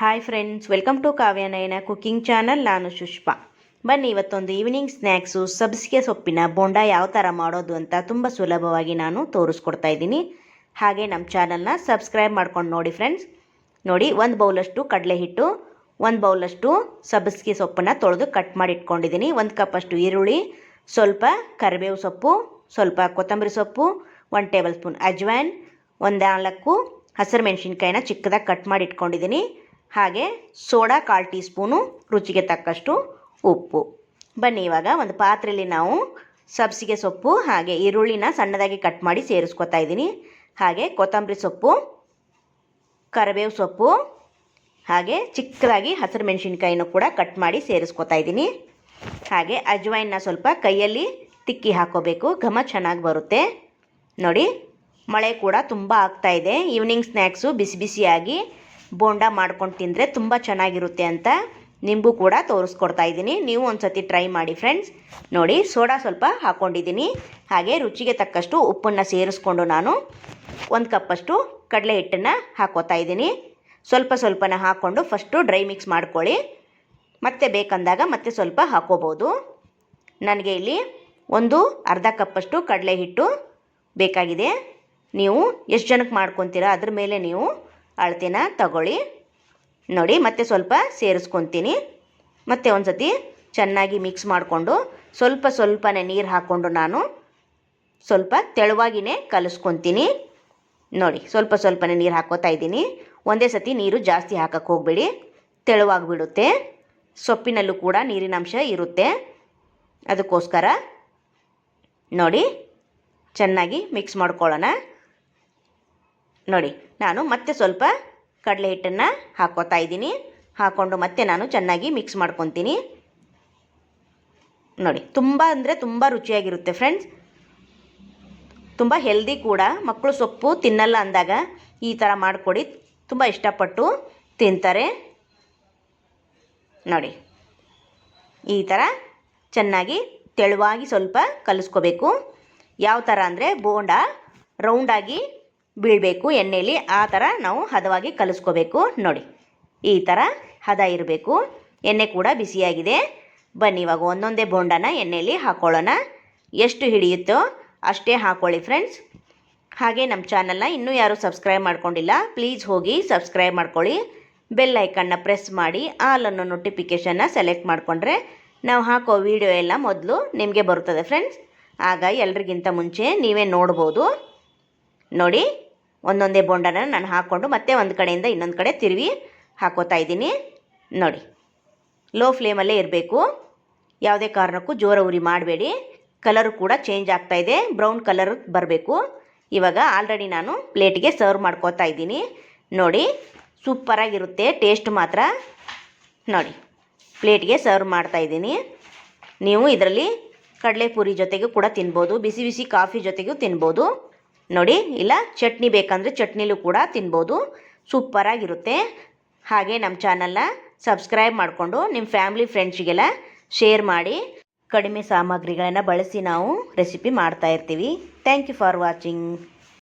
Hi friends welcome to Kavya Nayana cooking channel ನಾನು ಸುಷ್ಪಾ ಬನ್ನಿ, ಇವತ್ತೊಂದು ಈವ್ನಿಂಗ್ ಸ್ನ್ಯಾಕ್ಸು ಸಬ್ಸಿಗೆ ಸೊಪ್ಪಿನ ಬೋಂಡ ಯಾವ ಥರ ಮಾಡೋದು ಅಂತ ತುಂಬ ಸುಲಭವಾಗಿ ನಾನು ತೋರಿಸ್ಕೊಡ್ತಾ ಇದ್ದೀನಿ. ಹಾಗೆ ನಮ್ಮ ಚಾನಲ್ನ ಸಬ್ಸ್ಕ್ರೈಬ್ ಮಾಡ್ಕೊಂಡು ನೋಡಿ ಫ್ರೆಂಡ್ಸ್ ನೋಡಿ, ಒಂದು ಬೌಲಷ್ಟು ಕಡಲೆ ಹಿಟ್ಟು ಒಂದು ಬೌಲಷ್ಟು ಸಬ್ಸಿಗೆ ಸೊಪ್ಪನ್ನು ತೊಳೆದು ಕಟ್ ಮಾಡಿ ಇಟ್ಕೊಂಡಿದ್ದೀನಿ ಒಂದು ಕಪ್ಪಷ್ಟು ಈರುಳ್ಳಿ, ಸ್ವಲ್ಪ ಕರಿಬೇವು ಸೊಪ್ಪು, ಸ್ವಲ್ಪ ಕೊತ್ತಂಬರಿ ಸೊಪ್ಪು, ಒಂದು ಟೇಬಲ್ ಸ್ಪೂನ್ ಅಜ್ವಾನ್, ಒಂದು ನಾಲ್ಕು ಹಸಿರು ಮೆಣಸಿನ್ಕಾಯಿನ ಚಿಕ್ಕದಾಗಿ ಕಟ್ ಮಾಡಿ ಇಟ್ಕೊಂಡಿದ್ದೀನಿ ಹಾಗೆ ಸೋಡಾ ಕಾಲು ಟೀ ಸ್ಪೂನು ರುಚಿಗೆ ತಕ್ಕಷ್ಟು ಉಪ್ಪು. ಬನ್ನಿ, ಇವಾಗ ಒಂದು ಪಾತ್ರೆಯಲ್ಲಿ ನಾವು ಸಬ್ಸಿಗೆ ಸೊಪ್ಪು ಹಾಗೆ ಈರುಳ್ಳಿನ ಸಣ್ಣದಾಗಿ ಕಟ್ ಮಾಡಿ ಸೇರಿಸ್ಕೊತಾ ಇದ್ದೀನಿ. ಹಾಗೆ ಕೊತ್ತಂಬರಿ ಸೊಪ್ಪು, ಕರಿಬೇವು ಸೊಪ್ಪು, ಹಾಗೆ ಚಿಕ್ಕದಾಗಿ ಹಸಿರು ಮೆಣಸಿನ್ಕಾಯಿನೂ ಕೂಡ ಕಟ್ ಮಾಡಿ ಸೇರಿಸ್ಕೊತಾ ಇದ್ದೀನಿ. ಹಾಗೆ ಅಜ್ವಾಯಿನ ಸ್ವಲ್ಪ ಕೈಯಲ್ಲಿ ತಿಕ್ಕಿ ಹಾಕೋಬೇಕು. ಘಮ ಚೆನ್ನಾಗಿ ಬರುತ್ತೆ. ನೋಡಿ, ಮಳೆ ಕೂಡ ತುಂಬ ಆಗ್ತಾ ಇದೆ. ಈವ್ನಿಂಗ್ ಸ್ನ್ಯಾಕ್ಸು ಬಿಸಿ ಬಿಸಿಯಾಗಿ ಬೋಂಡ ಮಾಡ್ಕೊಂಡು ತಿಂದರೆ ತುಂಬ ಚೆನ್ನಾಗಿರುತ್ತೆ ಅಂತ ನಿಮಗೂ ಕೂಡ ತೋರಿಸ್ಕೊಡ್ತಾ ಇದ್ದೀನಿ. ನೀವು ಒಂದು ಸತಿ ಟ್ರೈ ಮಾಡಿ ಫ್ರೆಂಡ್ಸ್ ನೋಡಿ, ಸೋಡಾ ಸ್ವಲ್ಪ ಹಾಕ್ಕೊಂಡಿದ್ದೀನಿ ಹಾಗೆ ರುಚಿಗೆ ತಕ್ಕಷ್ಟು ಉಪ್ಪನ್ನು ಸೇರಿಸ್ಕೊಂಡು ನಾನು ಒಂದು ಕಪ್ಪಷ್ಟು ಕಡಲೆ ಹಿಟ್ಟನ್ನು ಹಾಕೋತಾ ಇದ್ದೀನಿ. ಸ್ವಲ್ಪ ಸ್ವಲ್ಪನ ಹಾಕ್ಕೊಂಡು ಫಸ್ಟು ಡ್ರೈ ಮಿಕ್ಸ್ ಮಾಡ್ಕೊಳ್ಳಿ. ಮತ್ತೆ ಬೇಕಂದಾಗ ಮತ್ತೆ ಸ್ವಲ್ಪ ಹಾಕೋಬೋದು. ನನಗೆ ಇಲ್ಲಿ ಒಂದು ಅರ್ಧ ಕಪ್ಪಷ್ಟು ಕಡಲೆ ಹಿಟ್ಟು ಬೇಕಾಗಿದೆ. ನೀವು ಎಷ್ಟು ಜನಕ್ಕೆ ಮಾಡ್ಕೊತೀರಾ? ಅದ್ರ ಮೇಲೆ ನೀವು ಅಳತೆನ ತಗೊಳ್ಳಿ. ನೋಡಿ, ಮತ್ತೆ ಸ್ವಲ್ಪ ಸೇರಿಸ್ಕೊತೀನಿ. ಮತ್ತೆ ಒಂದು ಸತಿ ಚೆನ್ನಾಗಿ ಮಿಕ್ಸ್ ಮಾಡಿಕೊಂಡು ಸ್ವಲ್ಪ ಸ್ವಲ್ಪನೇ ನೀರು ಹಾಕ್ಕೊಂಡು ನಾನು ಸ್ವಲ್ಪ ತೆಳುವಾಗಿನೇ ಕಲಿಸ್ಕೊತೀನಿ. ನೋಡಿ, ಸ್ವಲ್ಪ ಸ್ವಲ್ಪನೇ ನೀರು ಹಾಕೋತಾ ಇದ್ದೀನಿ. ಒಂದೇ ಸತಿ ನೀರು ಜಾಸ್ತಿ ಹಾಕಕ್ಕೆ ಹೋಗಬೇಡಿ. ತೆಳುವಾಗಿಬಿಡುತ್ತೆ. ಸೊಪ್ಪಿನಲ್ಲೂ ಕೂಡ ನೀರಿನಾಂಶ ಇರುತ್ತೆ. ಅದಕ್ಕೋಸ್ಕರ ನೋಡಿ, ಚೆನ್ನಾಗಿ ಮಿಕ್ಸ್ ಮಾಡ್ಕೊಳ್ಳೋಣ. ನೋಡಿ, ನಾನು ಮತ್ತೆ ಸ್ವಲ್ಪ ಕಡಲೆ ಹಿಟ್ಟನ್ನು ಹಾಕೋತಾ ಇದ್ದೀನಿ. ಹಾಕ್ಕೊಂಡು ಮತ್ತೆ ನಾನು ಚೆನ್ನಾಗಿ ಮಿಕ್ಸ್ ಮಾಡ್ಕೊತೀನಿ. ನೋಡಿ, ತುಂಬ ಅಂದರೆ ತುಂಬ ರುಚಿಯಾಗಿರುತ್ತೆ ಫ್ರೆಂಡ್ಸ್ ತುಂಬ ಹೆಲ್ದಿ ಕೂಡ. ಮಕ್ಕಳು ಸೊಪ್ಪು ತಿನ್ನಲ್ಲ ಅಂದಾಗ ಈ ಥರ ಮಾಡಿಕೊಡಿ. ತುಂಬ ಇಷ್ಟಪಟ್ಟು ತಿಂತಾರೆ. ನೋಡಿ, ಈ ಥರ ಚೆನ್ನಾಗಿ ತೆಳುವಾಗಿ ಸ್ವಲ್ಪ ಕಲಿಸ್ಕೋಬೇಕು. ಯಾವ ಥರ ಅಂದರೆ ಬೋಂಡ ರೌಂಡಾಗಿ ಬೀಳಬೇಕು ಎಣ್ಣೆಯಲ್ಲಿ ಆ ಥರ ನಾವು ಹದವಾಗಿ ಕಲಿಸ್ಕೋಬೇಕು. ನೋಡಿ, ಈ ಥರ ಹದ ಇರಬೇಕು. ಎಣ್ಣೆ ಕೂಡ ಬಿಸಿಯಾಗಿದೆ. ಬನ್ನಿ, ಇವಾಗ ಒಂದೊಂದೇ ಬೋಂಡನ ಎಣ್ಣೆಯಲ್ಲಿ ಹಾಕ್ಕೊಳ್ಳೋಣ ಎಷ್ಟು ಹಿಡಿಯುತ್ತೋ ಅಷ್ಟೇ ಹಾಕ್ಕೊಳ್ಳಿ ಫ್ರೆಂಡ್ಸ್ ಹಾಗೆ ನಮ್ಮ ಚಾನಲ್ನ ಇನ್ನೂ ಯಾರೂ ಸಬ್ಸ್ಕ್ರೈಬ್ ಮಾಡ್ಕೊಂಡಿಲ್ಲ ಪ್ಲೀಸ್ ಹೋಗಿ ಸಬ್ಸ್ಕ್ರೈಬ್ ಮಾಡ್ಕೊಳ್ಳಿ. ಬೆಲ್ ಐಕನ್ನ ಪ್ರೆಸ್ ಮಾಡಿ ಆಲ್ ಅನ್ನೋ ನೋಟಿಫಿಕೇಷನ್ನ ಸೆಲೆಕ್ಟ್ ಮಾಡಿಕೊಂಡ್ರೆ ನಾವು ಹಾಕೋ ವಿಡಿಯೋ ಎಲ್ಲ ಮೊದಲು ನಿಮಗೆ ಬರುತ್ತದೆ ಫ್ರೆಂಡ್ಸ್ ಆಗ ಎಲ್ರಿಗಿಂತ ಮುಂಚೆ ನೀವೇ ನೋಡ್ಬೋದು. ನೋಡಿ, ಒಂದೊಂದೇ ಬೋಂಡನ ನಾನು ಹಾಕ್ಕೊಂಡು ಮತ್ತೆ ಒಂದು ಕಡೆಯಿಂದ ಇನ್ನೊಂದು ಕಡೆ ತಿರುವಿ ಹಾಕೋತಾ ಇದ್ದೀನಿ. ನೋಡಿ ಲೋ ಫ್ಲೇಮಲ್ಲೇ ಇರಬೇಕು. ಯಾವುದೇ ಕಾರಣಕ್ಕೂ ಜೋರ ಉರಿ ಮಾಡಬೇಡಿ. ಕಲರು ಕೂಡ ಚೇಂಜ್ ಆಗ್ತಾ ಇದೆ. ಬ್ರೌನ್ ಕಲರ್ ಬರಬೇಕು. ಇವಾಗ ಆಲ್ರೆಡಿ ನಾನು ಪ್ಲೇಟಿಗೆ ಸರ್ವ್ ಮಾಡ್ಕೋತಾ ಇದ್ದೀನಿ. ನೋಡಿ ಸೂಪರಾಗಿರುತ್ತೆ ಟೇಸ್ಟ್ ಮಾತ್ರ. ನೋಡಿ ಪ್ಲೇಟ್ಗೆ ಸರ್ವ್ ಮಾಡ್ತಾ ಇದ್ದೀನಿ. ನೀವು ಇದರಲ್ಲಿ ಕಡಲೆಪುರಿ ಜೊತೆಗೂ ಕೂಡ ತಿನ್ಬೋದು. ಬಿಸಿ ಬಿಸಿ ಕಾಫಿ ಜೊತೆಗೂ ತಿನ್ಬೋದು. ನೋಡಿ, ಇಲ್ಲ, ಚಟ್ನಿ ಬೇಕಂದರೆ ಚಟ್ನಿಲೂ ಕೂಡ ತಿನ್ಬೋದು. ಸೂಪರಾಗಿರುತ್ತೆ ಹಾಗೆ ನಮ್ಮ ಚಾನಲ್ನ ಸಬ್ಸ್ಕ್ರೈಬ್ ಮಾಡಿಕೊಂಡು ನಿಮ್ಮ ಫ್ಯಾಮಿಲಿ ಫ್ರೆಂಡ್ಸಿಗೆಲ್ಲ ಶೇರ್ ಮಾಡಿ. ಕಡಿಮೆ ಸಾಮಗ್ರಿಗಳನ್ನು ಬಳಸಿ ನಾವು ರೆಸಿಪಿ ಮಾಡ್ತಾ ಇರ್ತೀವಿ. Thank you for watching